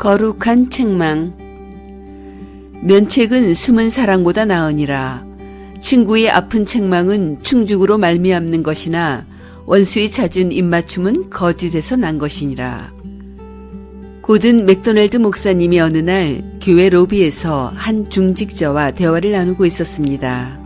거룩한 책망. 면책은 숨은 사랑보다 나으니라. 친구의 아픈 책망은 충죽으로 말미암는 것이나 원수의 잦은 입맞춤은 거짓에서 난 것이니라. 고든 맥도날드 목사님이 어느 날 교회 로비에서 한 중직자와 대화를 나누고 있었습니다.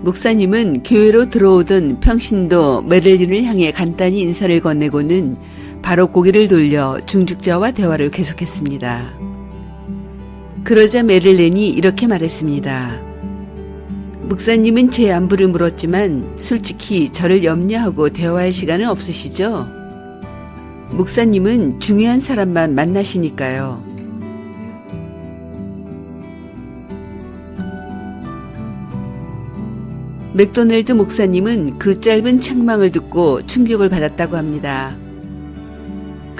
목사님은 교회로 들어오던 평신도 메를린을 향해 간단히 인사를 건네고는 바로 고개를 돌려 중직자와 대화를 계속했습니다. 그러자 메를렌이 이렇게 말했습니다. 목사님은 제 안부를 물었지만 솔직히 저를 염려하고 대화할 시간은 없으시죠? 목사님은 중요한 사람만 만나시니까요. 맥도날드 목사님은 그 짧은 책망을 듣고 충격을 받았다고 합니다.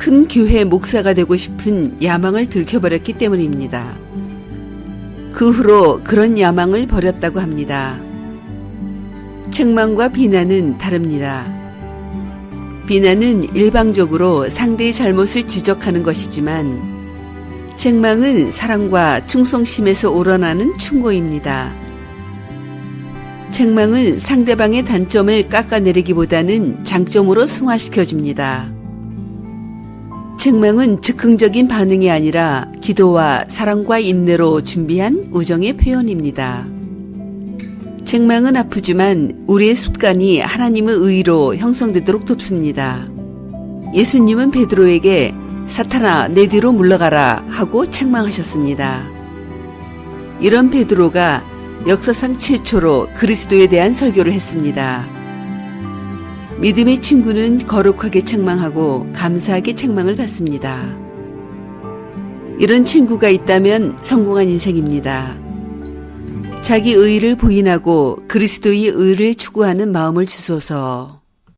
큰 교회 목사가 되고 싶은 야망을 들켜버렸기 때문입니다. 그 후로 그런 야망을 버렸다고 합니다. 책망과 비난은 다릅니다. 비난은 일방적으로 상대의 잘못을 지적하는 것이지만 책망은 사랑과 충성심에서 우러나는 충고입니다. 책망은 상대방의 단점을 깎아내리기보다는 장점으로 승화시켜 줍니다. 책망은 즉흥적인 반응이 아니라 기도와 사랑과 인내로 준비한 우정의 표현입니다. 책망은 아프지만 우리의 습관이 하나님의 의로 형성되도록 돕습니다. 예수님은 베드로에게 사탄아 내 뒤로 물러가라 하고 책망하셨습니다. 이런 베드로가 역사상 최초로 그리스도에 대한 설교를 했습니다. 믿음의 친구는 거룩하게 책망하고 감사하게 책망을 받습니다. 이런 친구가 있다면 성공한 인생입니다. 자기 의의를 부인하고 그리스도의 의를 추구하는 마음을 주소서.